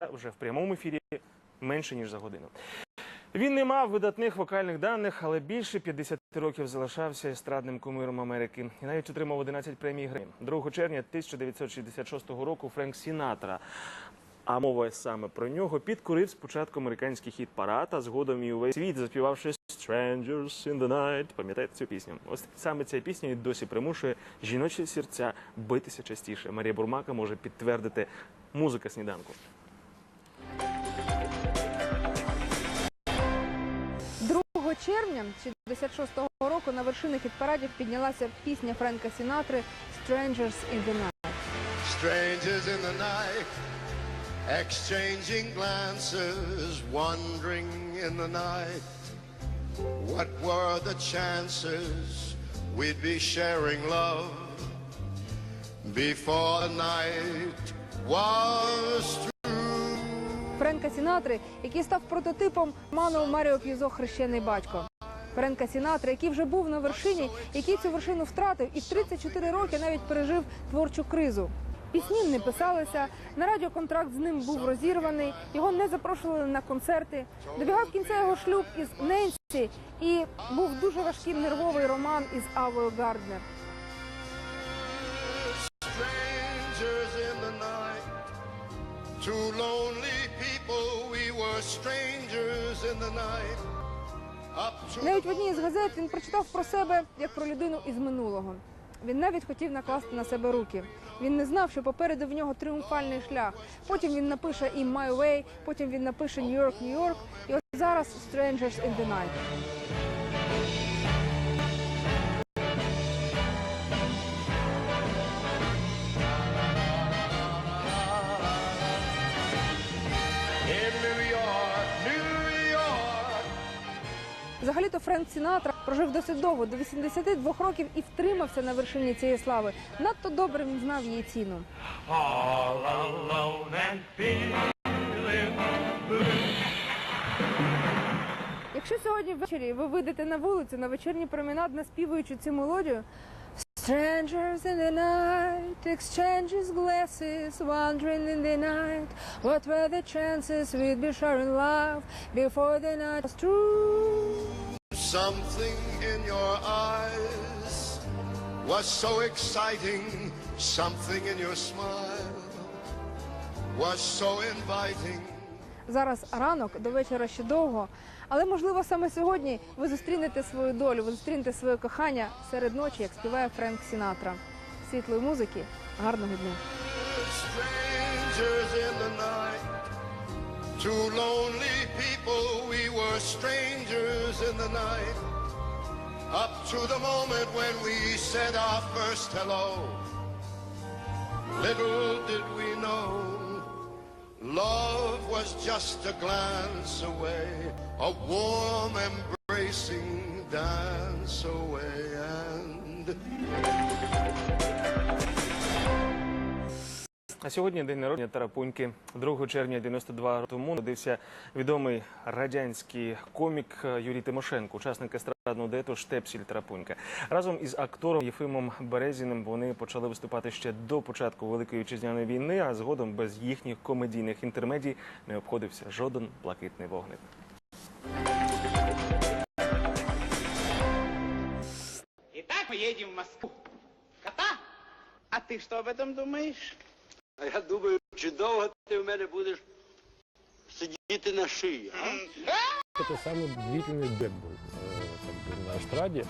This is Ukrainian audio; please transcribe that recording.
вже в прямому ефірі менше ніж за годину. Він не мав видатних вокальних даних, але більше 50 років залишався естрадним кумиром Америки і навіть отримав 11 премій Гремі. 2 червня 1966 року Френк Сінатра. А мова саме про нього підкорив спочатку американський хіт парад, а згодом і увесь світ, заспівавши Strangers in the Night. Пам'ятаєте цю пісню? Ось саме ця пісня і досі примушує жіночі серця битися частіше. Марія Бурмака може підтвердити музика сніданку. червня 66-го року на вершини хіт-парадів піднялася пісня Френка Сінатри «Strangers in the Night». Strangers in the night, exchanging glances, wandering in the night. What were the chances we'd be sharing love before the night was through? Френка Сінатри, який став прототипом Ману Маріо П'юзо хрещений батько. Френка Сінатри, який вже був на вершині, який цю вершину втратив і в 34 роки навіть пережив творчу кризу. Пісні не писалися, на радіо контракт з ним був розірваний, його не запрошували на концерти. Добігав кінця його шлюб із Ненсі і був дуже важкий нервовий роман із Авою Гарднер. Strangers in Навіть в одній із газет він прочитав про себе як про людину із минулого. Він навіть хотів накласти на себе руки. Він не знав, що попереду в нього тріумфальний шлях. Потім він напише «In My Way», потім він напише «New York, New York», і от зараз «Strangers in the Night». Взагалі-то Френк Сінатра прожив досить довго, до 82 років і втримався на вершині цієї слави. Надто добре він знав її ціну. all alone and feeling blue. Якщо сьогодні ввечері ви вийдете на вулицю на вечірній променад, наспівуючи цю мелодію. Strangers in the night, exchanges glasses, wandering in the night. What were the chances we'd be sharing love before the night was through? Something in your eyes was so exciting. Something in your smile was so inviting. Зараз ранок до вечора ще довго, але можливо саме сьогодні ви зустрінете свою долю, ви зустрінете своє кохання серед ночі, як співає Френк Сінатра. Світлої музики, гарного дня. Two lonely people, were strangers in the night. Up to the moment when we said our first hello. Little did we know, love was just a glance away, a warm embracing dance away, and А сьогодні день народження Тарапуньки. 2 червня 92 року тому народився відомий радянський комік Юрій Тимошенко, учасник естрадного дуету Штепсіль Тарапунька. Разом із актором Єфимом Березіним вони почали виступати ще до початку Великої вітчизняної війни, а згодом без їхніх комедійних інтермедій не обходився жоден блакитний вогник. Итак, мы едем в Москву. Кота? А ты что об этом думаешь? А я думаю, чи довго ти в мене будеш сидіти на шиї, а? Это самый длительный дуэт был э, как бы, на эстраде.